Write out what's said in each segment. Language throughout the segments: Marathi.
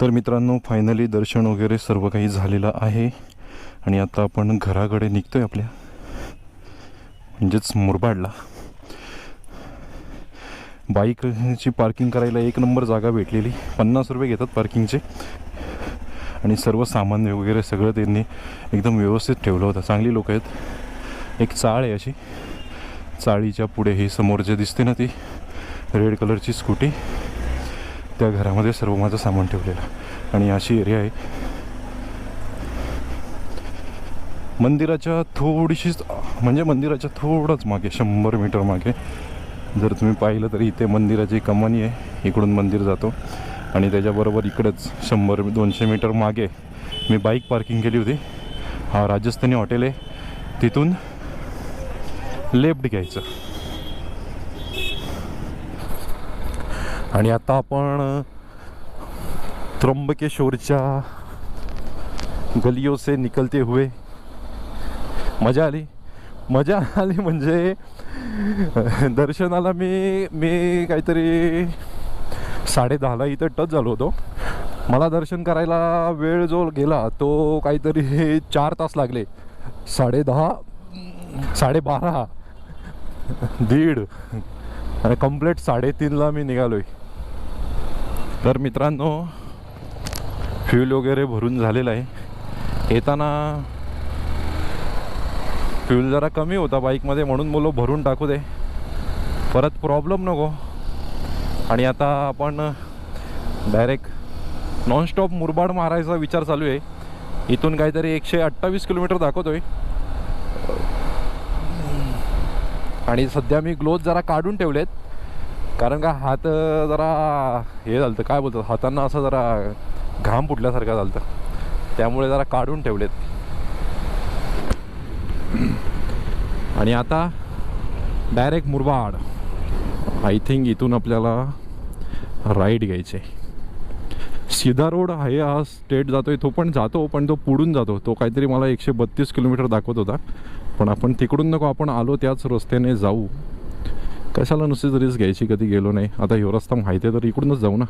तर मित्रांनो फायनली दर्शन वगैरे सर्व काही झालेलं आहे. आणि आता आपण घराकडे निघतोय आपल्या. म्हणजेच मुरबाडला. बाईकची पार्किंग करायला एक नंबर जागा भेटलेली. पन्नास रुपये घेतात पार्किंगचे आणि सर्व सामान वगैरे सगळं त्यांनी एकदम व्यवस्थित ठेवलं होतं. चांगली लोक आहेत. एक चाळ आहे अशी. चाळीच्या पुढे ही समोर जे दिसते ना ती रेड कलरची स्कूटी त्या घरामध्ये सर्व माझं सामान ठेवलेलं आणि अशी एरिया आहे. मंदिराच्या थोडीशीच म्हणजे मंदिराच्या थोडंच मागे शंभर मीटर मागे. जर तुम्ही पाहिलं तर इथे मंदिराची कमानी आहे. इकडून मंदिर जातो. आणि त्याच्याबरोबर इकडंच शंभर दोनशे मीटर मागे मी बाईक पार्किंग केली होती. हा राजस्थानी हॉटेल आहे. तिथून लेफ्ट घ्यायचं. आणि आता आपण त्र्यंबकेश्वरच्या गलियों से निकलते हुए. मजा आली. मजा आली म्हणजे दर्शनाला मी मी काहीतरी साडे दहाला इथं टच झालो होतो. मला दर्शन करायला वेळ जो गेला तो काहीतरी चार तास लागले. साडे दहा साडेबारा दीड आणि कंप्लीट साडेतीनला मी निघालोय. तर मित्रांनो फ्यूल वगैरे भरून झालेलं आहे. येताना फ्यूल जरा कमी होता बाईकमध्ये म्हणून मुलं भरून टाकू दे. परत प्रॉब्लेम नको. आणि आता आपण डायरेक्ट नॉनस्टॉप मुरबाड मारायचा विचार चालू आहे. इथून काहीतरी एकशे अठ्ठावीस किलोमीटर दाखवतोय. आणि सध्या मी ग्लोव्ज जरा काढून ठेवलेत. कारण का हात जरा हे झालं काय बोलतात हातांना असं जरा घाम फुटल्यासारखं झालं त्यामुळे जरा काढून ठेवलेत. आणि आता डायरेक्ट मुरबाड. आय थिंक इथून आपल्याला राईट घ्यायचे. सीधा रोड आहे हा स्टेट जातोय तो पण जातो पण तो पुढून जातो. तो काहीतरी मला एकशे बत्तीस किलोमीटर दाखवत होता. पण आपण तिकडून नको आपण आलो त्याच रस्त्याने जाऊ. कशाला नुसतीच रिस्क घ्यायची कधी गेलो नाही. आता ह्यो रस्ता माहिती आहे तर इकडूनच जाऊ ना.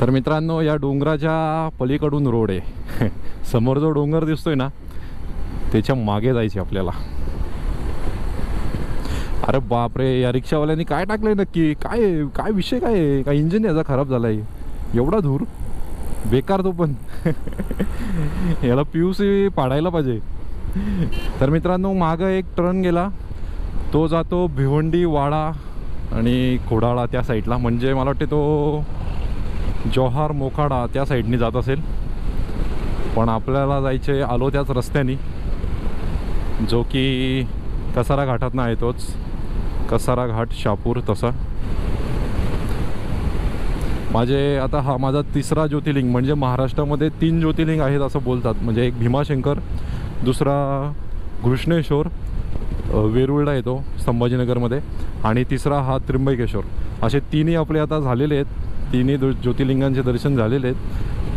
तर मित्रांनो या डोंगराच्या पलीकडून रोड आहे. समोर जो डोंगर दिसतोय ना त्याच्यामागे जायचे आपल्याला. अरे बापरे या रिक्षावाल्यांनी काय टाकलंय नक्की? काय काय विषय काय आहे? काय इंजिन याचा खराब झालाय. एवढा धूर? बेकार तो पण. याला पी यू सी पाडायला पाहिजे. तर मित्रांनो मागं एक टर्न गेला. तो जातो भिवंडी वाडा आणि खोडाळा त्या साईडला. म्हणजे मला वाटते तो जोहार मोखाडा त्या साईडनी जात असेल. पण आपल्याला जायचे आलो त्याच रस्त्याने. जो की कसारा घाटातनं आहे तोच. कसारा घाट शापूर तसा. माझे आता हा माझा तिसरा ज्योतिर्लिंग म्हणजे महाराष्ट्रामध्ये तीन ज्योतिर्लिंग आहेत असं बोलतात. म्हणजे एक भीमाशंकर दुसरा घृष्णेश्वर वेरुळला येतो संभाजीनगरमध्ये. आणि तिसरा हा त्र्यंबकेश्वर. असे तिन्ही आपले आता झालेले आहेत. तिन्ही ज्योतिर्लिंगांचे दर्शन झालेले आहेत.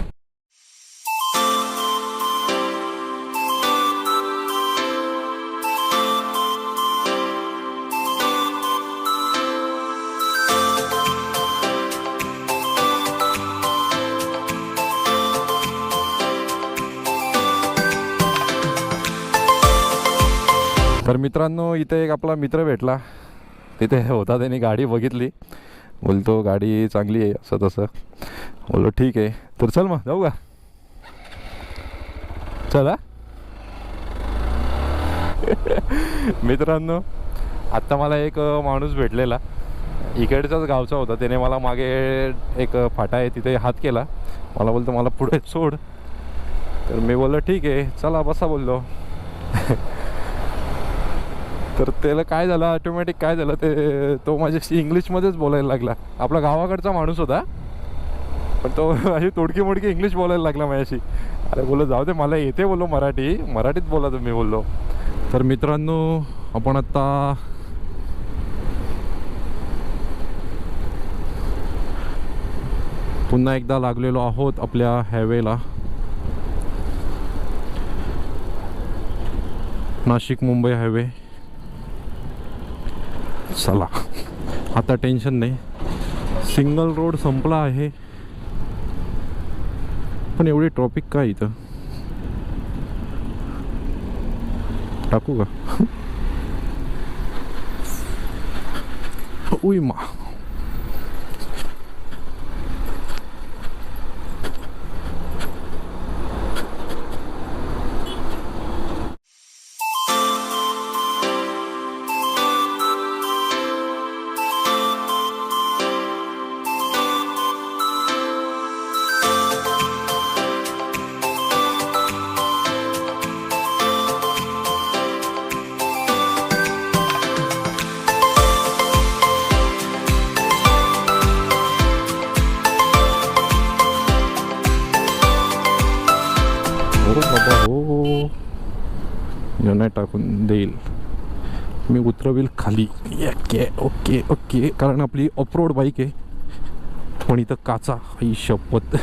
तर मित्रांनो इथे एक आपला मित्र भेटला. तिथे होता त्याने गाडी बघितली. बोलतो गाडी चांगली आहे असं तसं. बोललो ठीक आहे. तर चल मग जाऊ का? चला. मित्रांनो आत्ता मला एक माणूस भेटलेला. इकडचाच गावचा होता. त्याने मला मागे एक फाटा आहे तिथे हात केला. मला बोलतो मला पुढे सोड. तर मी बोललो ठीक आहे चला बसा बोललो. तर त्याला काय झालं ऑटोमॅटिक काय झालं ते तो माझ्याशी इंग्लिशमध्येच बोलायला लागला. आपला गावाकडचा माणूस होता. पण तो अशी तोडकी मोडकी इंग्लिश बोलायला लागला माझ्याशी. अरे बोललो जाऊ दे मला येते बोललो मराठी. मराठीत बोला तुम्ही बोललो. तर मित्रांनो आपण आत्ता पुन्हा एकदा लागलेलो आहोत आपल्या हायवेला नाशिक मुंबई हायवे चला. आता टेन्शन नाही. सिंगल रोड संपला आहे. पण एवढी ट्रॉफिक काय इथं? टाकू का? उई मा. नाही टाकून देईल. मी उतरवेल खाली. Okay okay okay. कारण आपली ऑफरोड बाईक आहे. पण इथं काचा. ही शपथ.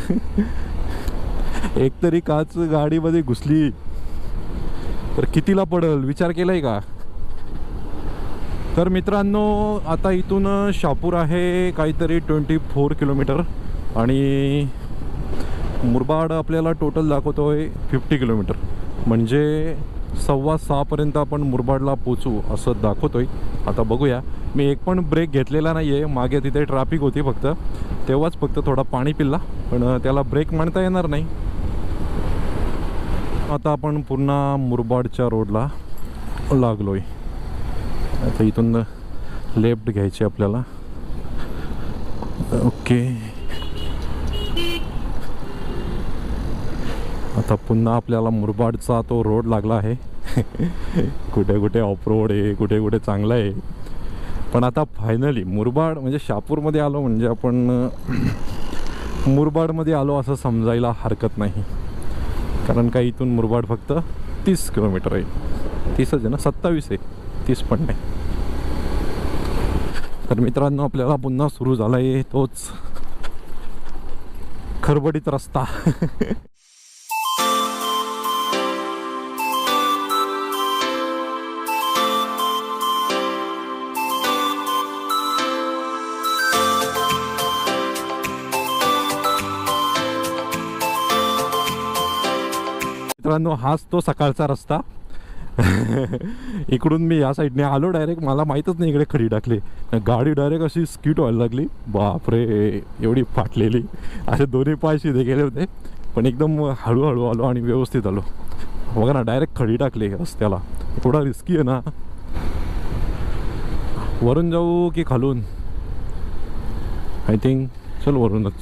एक तरी काच गाडीमध्ये घुसली. तर कितीला पडल? विचार केलाय का? तर मित्रांनो आता इथून शापूर आहे काहीतरी ट्वेंटी फोर किलोमीटर. आणि मुरबाड आपल्याला टोटल दाखवतोय फिफ्टी किलोमीटर. म्हणजे सव्वा सहापर्यंत आपण मुरबाडला पोचू असं दाखवतोय. आता बघूया. मी एक पण ब्रेक घेतलेला नाही आहे मागे तिथे ट्रॅफिक होती फक्त. तेव्हाच फक्त थोडा पाणी पिल्ला. पण त्याला ब्रेक म्हणता येणार नाही. आता आपण पुन्हा मुरबाडच्या रोडला लागलोय. आता इथून लेफ्ट घ्यायची आपल्याला. ओके. आता पुन्हा आपल्याला मुरबाडचा तो रोड लागला आहे. कुठे कुठे ऑफ रोड आहे कुठे कुठे चांगला आहे. पण आता फायनली मुरबाड म्हणजे शापूरमध्ये आलो म्हणजे आपण मुरबाडमध्ये आलो असं समजायला हरकत नाही. कारण का इथून मुरबाड फक्त तीस किलोमीटर आहे. तीसच आहे ना? सत्तावीस आहे. तीस पण नाही. तर मित्रांनो आपल्याला पुन्हा सुरू झाला आहे तोच खरबडीत रस्ता. मित्रांनो हाच तो सकाळचा रस्ता. इकडून मी या साईडने आलो डायरेक्ट मला माहीतच नाही इकडे खडी टाकली. गाडी डायरेक्ट अशी स्कीट व्हायला लागली. बापरे एवढी फाटलेली. असे दोन्ही पाय शिधे गेले होते. पण एकदम हळूहळू आलो आणि व्यवस्थित आलो. बघा ना डायरेक्ट खडी टाकली रस्त्याला. थोडा रिस्की आहे ना. वरून जाऊ की खालून? आय थिंक चल वरूनच.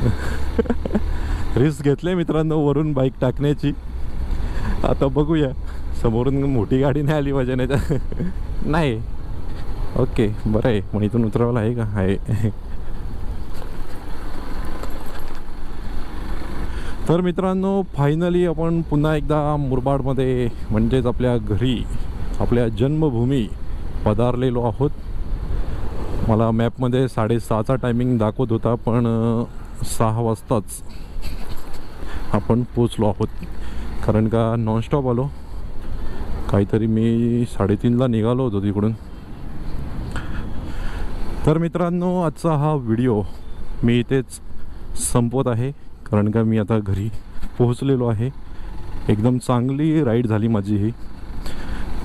रिस्क घेतले मित्रांनो वरून बाईक टाकण्याची. आता बघूया. समोरून मोठी गाडी नाही आली माझ्या नाही. तर नाही ओके बरं आहे. मग इथून उतरवायला आहे का? आहे. तर मित्रांनो फायनली आपण पुन्हा एकदा मुरबाडमध्ये म्हणजेच आपल्या घरी आपल्या जन्मभूमी पधारलेलो आहोत. मला मॅपमध्ये साडेसहाचा टायमिंग दाखवत होता पण सहा वाजताच. आपण पोचलो आहोत. कारण का नॉनस्टॉप आलो. काहीतरी मी साडेतीनला निघालो होतो तिकडून. तर मित्रांनो आजचा हा व्हिडिओ मी इथेच संपवत आहे. कारण का मी आता घरी पोहोचलेलो आहे. एकदम चांगली राईड झाली माझी ही.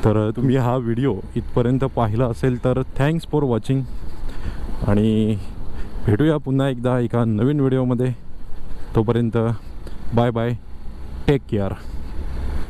तर तुम्ही हा व्हिडिओ इथपर्यंत पाहिला असेल तर थँक्स फॉर वॉचिंग आणि भेटूया पुन्हा एकदा एका नवीन व्हिडिओमध्ये तोपर्यंत बाय बाय टेक केअर